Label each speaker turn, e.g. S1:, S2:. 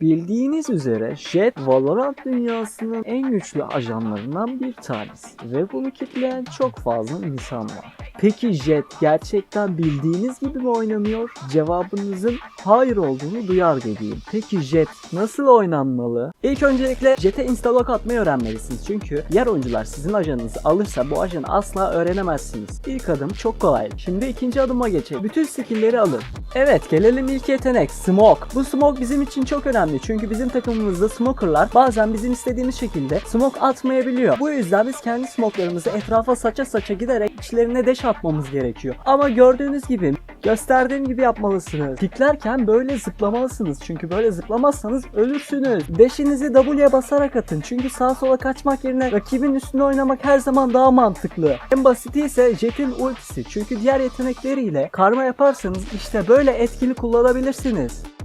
S1: Bildiğiniz üzere Jet Valorant dünyasının en güçlü ajanlarından bir tanesi ve bunu kitleyen çok fazla insan var. Peki Jet gerçekten bildiğiniz gibi mi oynanıyor? Cevabınızın hayır olduğunu duyar gibiyim. Peki Jet nasıl oynanmalı? İlk öncelikle Jet'e instalok atmayı öğrenmelisiniz. Çünkü diğer oyuncular sizin ajanınızı alırsa bu ajanı asla öğrenemezsiniz. İlk adım çok kolay. Şimdi ikinci adıma geçelim. Bütün skill'leri alın. Evet gelelim ilk yetenek Smoke. Bu Smoke bizim için çok önemli çünkü bizim takımımızda Smoker'lar bazen bizim istediğimiz şekilde Smoke atmayabiliyor. Bu yüzden biz kendi smoke'larımızı etrafa saça saça giderek içlerine deş atmamız gerekiyor. Ama gördüğünüz gibi gösterdiğim gibi yapmalısınız. Piklerken böyle zıplamalısınız çünkü böyle zıplamazsanız ölürsünüz. Deşinizi W'ye basarak atın çünkü sağa sola kaçmak yerine rakibin üstüne oynamak her zaman daha mantıklı. En basiti ise Jet'in ultisi çünkü diğer yetenekleriyle karma yaparsanız işte böyle etkili kullanabilirsiniz.